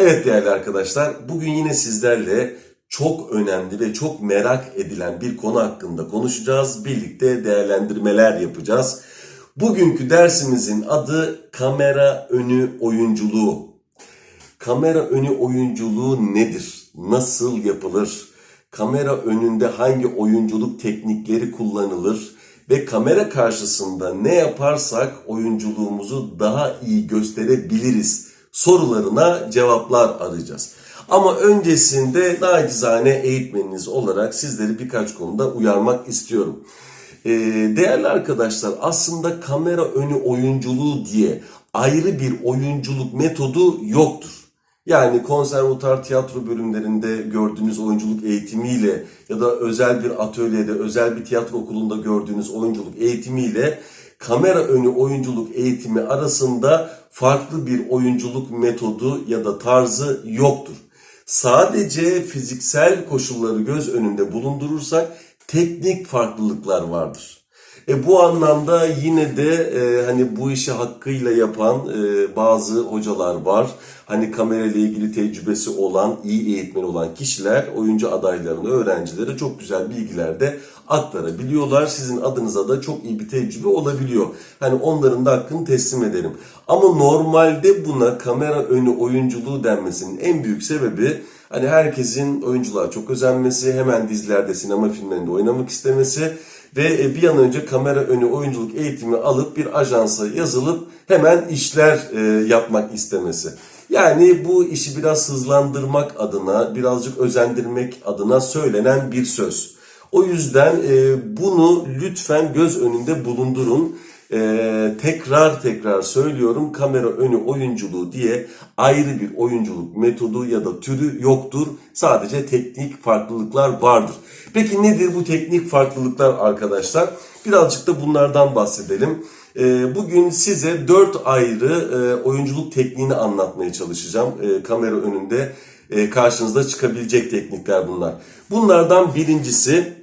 Evet değerli arkadaşlar, bugün yine sizlerle çok önemli ve çok merak edilen bir konu hakkında konuşacağız. Birlikte değerlendirmeler yapacağız. Bugünkü dersimizin adı kamera önü oyunculuğu. Kamera önü oyunculuğu nedir? Nasıl yapılır? Kamera önünde hangi oyunculuk teknikleri kullanılır? Ve kamera karşısında ne yaparsak oyunculuğumuzu daha iyi gösterebiliriz sorularına cevaplar arayacağız. Ama öncesinde nacizane eğitmeniniz olarak sizleri birkaç konuda uyarmak istiyorum. Ee, değerli arkadaşlar aslında kamera önü oyunculuğu diye ayrı bir oyunculuk metodu yoktur. Yani konservatuar tiyatro bölümlerinde gördüğünüz oyunculuk eğitimiyle ya da özel bir atölyede, özel bir tiyatro okulunda gördüğünüz oyunculuk eğitimiyle kamera önü oyunculuk eğitimi arasında farklı bir oyunculuk metodu ya da tarzı yoktur. Sadece fiziksel koşulları göz önünde bulundurursak teknik farklılıklar vardır. E bu anlamda yine de e, hani bu işi hakkıyla yapan e, bazı hocalar var. Hani kamera ile ilgili tecrübesi olan, iyi eğitmen olan kişiler oyuncu adaylarına, öğrencilere çok güzel bilgiler de aktarabiliyorlar. Sizin adınıza da çok iyi bir tecrübe olabiliyor. Hani onların da hakkını teslim ederim. Ama normalde buna kamera önü oyunculuğu denmesinin en büyük sebebi hani herkesin oyunculuğa çok özenmesi, hemen dizilerde, sinema filmlerinde oynamak istemesi ve e, bir an önce kamera önü oyunculuk eğitimi alıp bir ajansa yazılıp hemen işler e, yapmak istemesi. Yani bu işi biraz hızlandırmak adına, birazcık özendirmek adına söylenen bir söz. O yüzden e, bunu lütfen göz önünde bulundurun. E, tekrar tekrar söylüyorum kamera önü oyunculuğu diye ayrı bir oyunculuk metodu ya da türü yoktur. Sadece teknik farklılıklar vardır. Peki nedir bu teknik farklılıklar arkadaşlar? Birazcık da bunlardan bahsedelim. E, bugün size dört ayrı e, oyunculuk tekniğini anlatmaya çalışacağım. E, kamera önünde e, karşınıza çıkabilecek teknikler bunlar. Bunlardan birincisi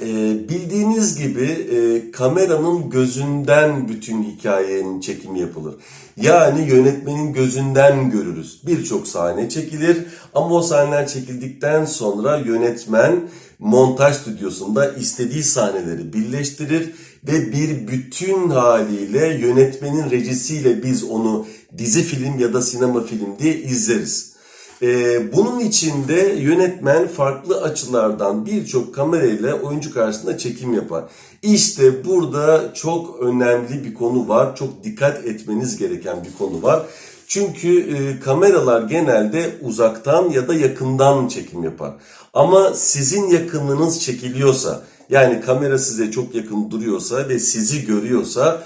ee, bildiğiniz gibi e, kameranın gözünden bütün hikayenin çekimi yapılır. Yani yönetmenin gözünden görürüz. Birçok sahne çekilir ama o sahneler çekildikten sonra yönetmen montaj stüdyosunda istediği sahneleri birleştirir ve bir bütün haliyle yönetmenin rejisiyle biz onu dizi film ya da sinema film diye izleriz. Ee, bunun içinde yönetmen farklı açılardan birçok kamerayla oyuncu karşısında çekim yapar. İşte burada çok önemli bir konu var. Çok dikkat etmeniz gereken bir konu var. Çünkü e, kameralar genelde uzaktan ya da yakından çekim yapar. Ama sizin yakınlığınız çekiliyorsa, yani kamera size çok yakın duruyorsa ve sizi görüyorsa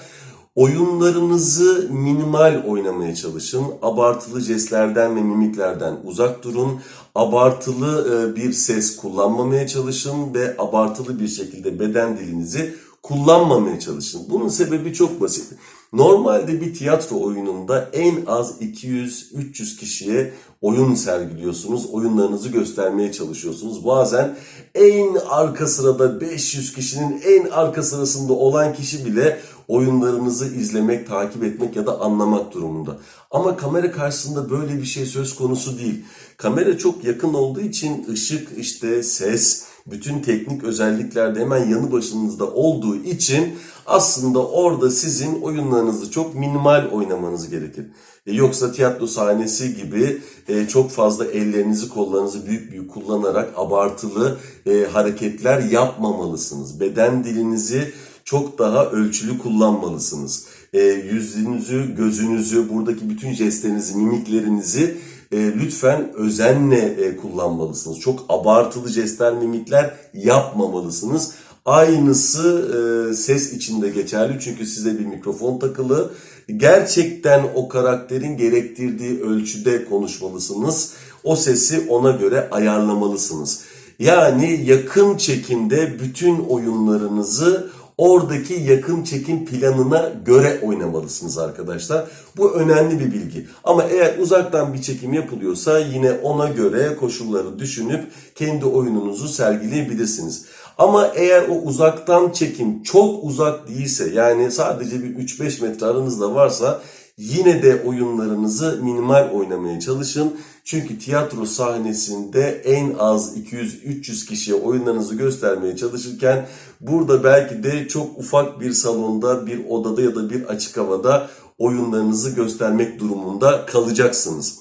Oyunlarınızı minimal oynamaya çalışın. Abartılı jestlerden ve mimiklerden uzak durun. Abartılı e, bir ses kullanmamaya çalışın ve abartılı bir şekilde beden dilinizi kullanmamaya çalışın. Bunun sebebi çok basit. Normalde bir tiyatro oyununda en az 200-300 kişiye oyun sergiliyorsunuz. Oyunlarınızı göstermeye çalışıyorsunuz. Bazen en arka sırada 500 kişinin en arka sırasında olan kişi bile oyunlarınızı izlemek, takip etmek ya da anlamak durumunda. Ama kamera karşısında böyle bir şey söz konusu değil. Kamera çok yakın olduğu için ışık, işte ses, bütün teknik özelliklerde hemen yanı başınızda olduğu için aslında orada sizin oyunlarınızı çok minimal oynamanız gerekir. E, yoksa tiyatro sahnesi gibi e, çok fazla ellerinizi kollarınızı büyük büyük kullanarak abartılı e, hareketler yapmamalısınız. Beden dilinizi çok daha ölçülü kullanmalısınız. E, yüzünüzü, gözünüzü, buradaki bütün jestlerinizi, mimiklerinizi e, lütfen özenle e, kullanmalısınız. Çok abartılı jestler, mimikler yapmamalısınız. Aynısı e, ses içinde geçerli çünkü size bir mikrofon takılı Gerçekten o karakterin gerektirdiği ölçüde konuşmalısınız. O sesi ona göre ayarlamalısınız. Yani yakın çekimde bütün oyunlarınızı oradaki yakın çekim planına göre oynamalısınız arkadaşlar. Bu önemli bir bilgi. Ama eğer uzaktan bir çekim yapılıyorsa yine ona göre koşulları düşünüp kendi oyununuzu sergileyebilirsiniz. Ama eğer o uzaktan çekim çok uzak değilse yani sadece bir 3-5 metre aranızda varsa yine de oyunlarınızı minimal oynamaya çalışın. Çünkü tiyatro sahnesinde en az 200-300 kişiye oyunlarınızı göstermeye çalışırken burada belki de çok ufak bir salonda, bir odada ya da bir açık havada oyunlarınızı göstermek durumunda kalacaksınız.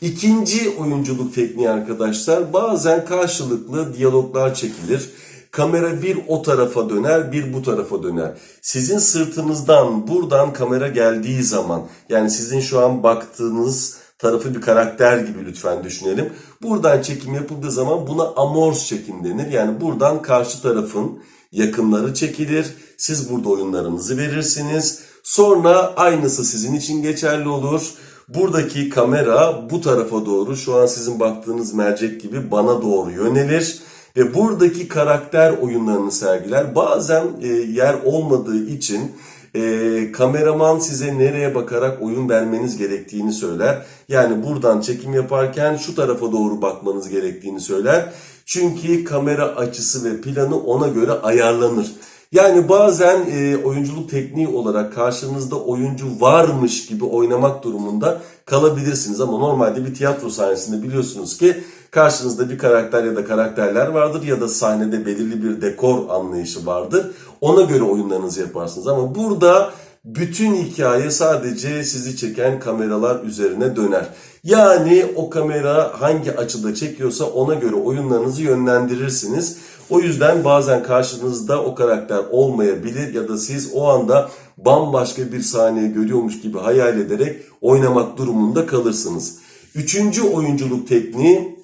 İkinci oyunculuk tekniği arkadaşlar bazen karşılıklı diyaloglar çekilir. Kamera bir o tarafa döner, bir bu tarafa döner. Sizin sırtınızdan buradan kamera geldiği zaman yani sizin şu an baktığınız tarafı bir karakter gibi lütfen düşünelim. Buradan çekim yapıldığı zaman buna amors çekim denir. Yani buradan karşı tarafın yakınları çekilir. Siz burada oyunlarınızı verirsiniz. Sonra aynısı sizin için geçerli olur. Buradaki kamera bu tarafa doğru şu an sizin baktığınız mercek gibi bana doğru yönelir ve buradaki karakter oyunlarını sergiler. Bazen e, yer olmadığı için e, kameraman size nereye bakarak oyun vermeniz gerektiğini söyler. Yani buradan çekim yaparken şu tarafa doğru bakmanız gerektiğini söyler. Çünkü kamera açısı ve planı ona göre ayarlanır. Yani bazen e, oyunculuk tekniği olarak karşınızda oyuncu varmış gibi oynamak durumunda kalabilirsiniz. Ama normalde bir tiyatro sahnesinde biliyorsunuz ki karşınızda bir karakter ya da karakterler vardır ya da sahnede belirli bir dekor anlayışı vardır. Ona göre oyunlarınızı yaparsınız. Ama burada bütün hikaye sadece sizi çeken kameralar üzerine döner. Yani o kamera hangi açıda çekiyorsa ona göre oyunlarınızı yönlendirirsiniz. O yüzden bazen karşınızda o karakter olmayabilir ya da siz o anda bambaşka bir sahneyi görüyormuş gibi hayal ederek oynamak durumunda kalırsınız. Üçüncü oyunculuk tekniği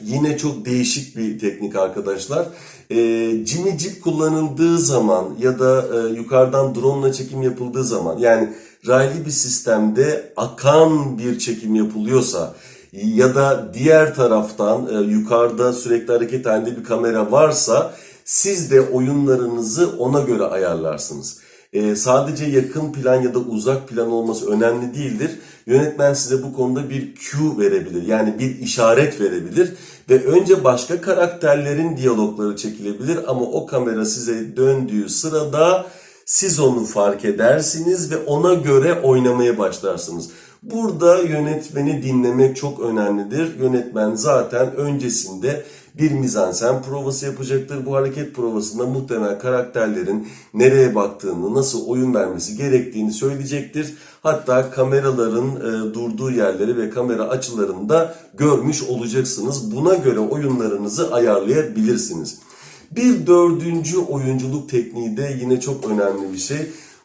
yine çok değişik bir teknik arkadaşlar. E, Jimmy Jeep kullanıldığı zaman ya da e, yukarıdan drone ile çekim yapıldığı zaman yani raylı bir sistemde akan bir çekim yapılıyorsa ya da diğer taraftan e, yukarıda sürekli hareket halinde bir kamera varsa siz de oyunlarınızı ona göre ayarlarsınız. E, sadece yakın plan ya da uzak plan olması önemli değildir. Yönetmen size bu konuda bir cue verebilir. Yani bir işaret verebilir ve önce başka karakterlerin diyalogları çekilebilir ama o kamera size döndüğü sırada siz onu fark edersiniz ve ona göre oynamaya başlarsınız. Burada yönetmeni dinlemek çok önemlidir. Yönetmen zaten öncesinde bir mizansen provası yapacaktır. Bu hareket provasında muhtemel karakterlerin nereye baktığını, nasıl oyun vermesi gerektiğini söyleyecektir. Hatta kameraların e, durduğu yerleri ve kamera açılarını da görmüş olacaksınız. Buna göre oyunlarınızı ayarlayabilirsiniz. Bir dördüncü oyunculuk tekniği de yine çok önemli bir şey.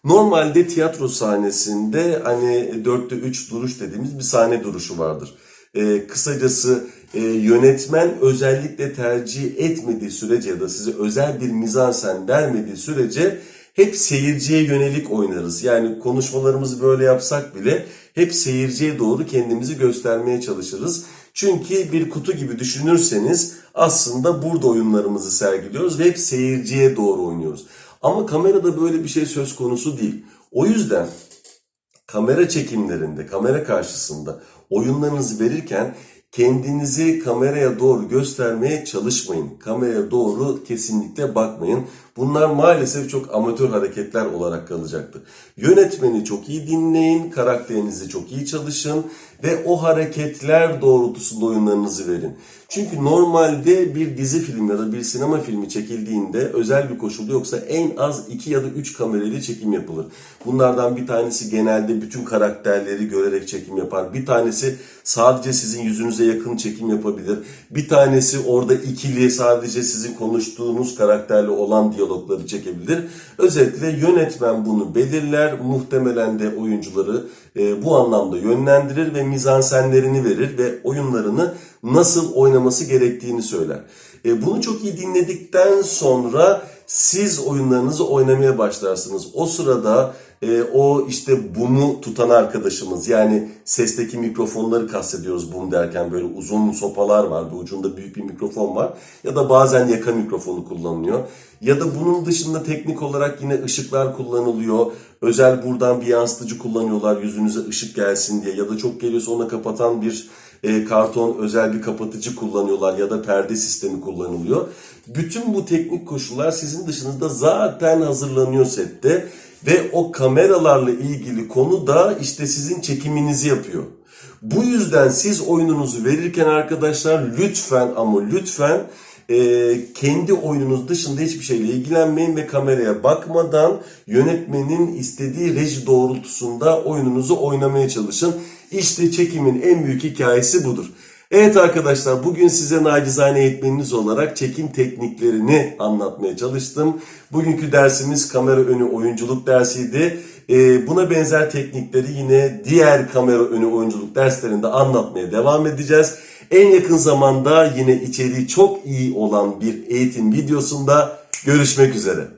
Normalde tiyatro sahnesinde hani dörtte üç duruş dediğimiz bir sahne duruşu vardır. Ee, kısacası e, yönetmen özellikle tercih etmediği sürece ya da size özel bir mizansen vermediği sürece hep seyirciye yönelik oynarız. Yani konuşmalarımızı böyle yapsak bile hep seyirciye doğru kendimizi göstermeye çalışırız. Çünkü bir kutu gibi düşünürseniz aslında burada oyunlarımızı sergiliyoruz ve hep seyirciye doğru oynuyoruz. Ama kamerada böyle bir şey söz konusu değil. O yüzden kamera çekimlerinde, kamera karşısında oyunlarınızı verirken kendinizi kameraya doğru göstermeye çalışmayın. Kameraya doğru kesinlikle bakmayın. Bunlar maalesef çok amatör hareketler olarak kalacaktır. Yönetmeni çok iyi dinleyin, karakterinizi çok iyi çalışın ve o hareketler doğrultusunda oyunlarınızı verin. Çünkü normalde bir dizi film ya da bir sinema filmi çekildiğinde özel bir koşul yoksa en az 2 ya da 3 kamerayla çekim yapılır. Bunlardan bir tanesi genelde bütün karakterleri görerek çekim yapar. Bir tanesi sadece sizin yüzünüze yakın çekim yapabilir. Bir tanesi orada ikili sadece sizin konuştuğunuz karakterle olan diyalogları çekebilir. Özellikle yönetmen bunu belirler. Muhtemelen de oyuncuları e, bu anlamda yönlendirir ve mizansenlerini verir ve oyunlarını nasıl oynaması gerektiğini söyler. E, bunu çok iyi dinledikten sonra siz oyunlarınızı oynamaya başlarsınız. O sırada e, o işte bumu tutan arkadaşımız yani sesteki mikrofonları kastediyoruz bum derken böyle uzun sopalar var bir ucunda büyük bir mikrofon var ya da bazen yaka mikrofonu kullanılıyor ya da bunun dışında teknik olarak yine ışıklar kullanılıyor özel buradan bir yansıtıcı kullanıyorlar yüzünüze ışık gelsin diye ya da çok geliyorsa ona kapatan bir e, karton özel bir kapatıcı kullanıyorlar ya da perde sistemi kullanılıyor. Bütün bu teknik koşullar sizin dışınızda zaten hazırlanıyor sette ve o kameralarla ilgili konu da işte sizin çekiminizi yapıyor. Bu yüzden siz oyununuzu verirken arkadaşlar lütfen ama lütfen e, kendi oyununuz dışında hiçbir şeyle ilgilenmeyin ve kameraya bakmadan yönetmenin istediği reji doğrultusunda oyununuzu oynamaya çalışın. İşte çekimin en büyük hikayesi budur. Evet arkadaşlar bugün size nacizane eğitmeniniz olarak çekim tekniklerini anlatmaya çalıştım. Bugünkü dersimiz kamera önü oyunculuk dersiydi. Ee, buna benzer teknikleri yine diğer kamera önü oyunculuk derslerinde anlatmaya devam edeceğiz. En yakın zamanda yine içeriği çok iyi olan bir eğitim videosunda görüşmek üzere.